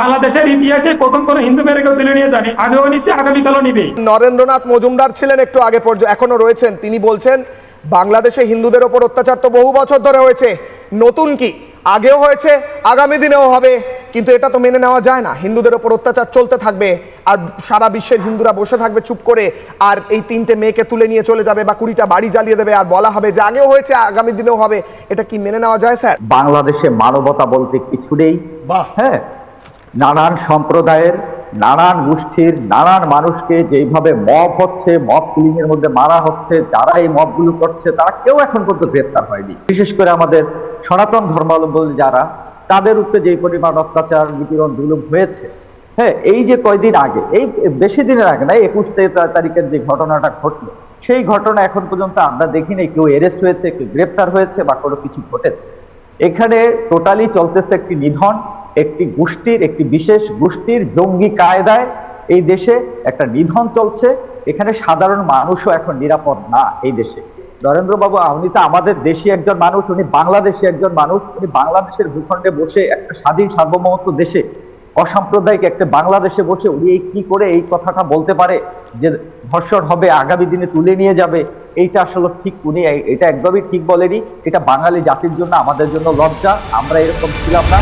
বাংলাদেশের ইতিহাসে প্রথম কোন হিন্দু মেরে তুলে নিয়ে জানি আগেও নিচ্ছে আগামীকালও নিবে। নরেন্দ্রনাথ মজুমদার ছিলেন একটু আগে পর্যন্ত এখনও রয়েছেন। তিনি বলছেন বাংলাদেশে হিন্দুদের ওপর অত্যাচার তো বহু বছর ধরে হয়েছে। নতুন কি? আগেও হয়েছে আগামী দিনেও হবে। কিন্তু এটা তো মেনে নেওয়া যায় না। হিন্দুদের ওপর অত্যাচার চলতে থাকবে আর সারা বিশ্বের হিন্দুরা বসে থাকবে চুপ করে আর এই তিনটে মেয়েকে তুলে নিয়ে চলে যাবে বা কুড়িটা বাড়ি জ্বালিয়ে দেবে আর বলা হবে যে আগেও হয়েছে আগামী দিনেও হবে। এটা কি মেনে নেওয়া যায় স্যার? বাংলাদেশে মানবতা বলতে কিছু নেই। বাহ। হ্যাঁ। নানান সম্প্রদায়ের, নানান গোষ্ঠীর, নানান মানুষকে যেইভাবে মব হচ্ছে, মব কিলিং এর মধ্যে মারা হচ্ছে, যারা এই মবগুলো করছে, তারা কেউ এখন পর্যন্ত গ্রেপ্তার হয়নি। বিশেষ করে আমাদের সনাতন ধর্মাবলম্বী যারা, তাদের উপরে যেই পরিমাণ অত্যাচার, নিপীড়ন জুলুম হয়েছে হ্যাঁ এই যে কয়দিন আগে, এই বেশি দিনের আগে না একুশ তারিখের যে ঘটনাটা ঘটলো, সেই ঘটনা এখন পর্যন্ত আমরা দেখিনি, কেউ অ্যারেস্ট হয়েছে, কেউ গ্রেপ্তার হয়েছে বা কোনো কিছু ঘটেছে। এখানে টোটালি চলতেছে একটি নিধন একটি গোষ্ঠীর, একটি বিশেষ গোষ্ঠীর জঙ্গি কায়দায় এই দেশে একটা নিধন চলছে। এখানে সাধারণ মানুষও এখন নিরাপদ না এই দেশে। নরেন্দ্র বাবু উনি তো আমাদের দেশি একজন মানুষ, উনি বাংলাদেশি একজন মানুষ, উনি বাংলাদেশের ভূখণ্ডে বসে একটা স্বাধীন সার্বভৌমত্ব দেশে, অসাম্প্রদায়িক একটা বাংলাদেশে বসে উনি এই কি করে এই কথাটা বলতে পারে যে ধর্ষণ হবে, আগামী দিনে তুলে নিয়ে যাবে, এইটা আসলে ঠিক উনি এটা একদমই ঠিক বলেনি। এটা বাঙালি জাতির জন্য, আমাদের জন্য লজ্জা, আমরা এরকম ছিলাম না।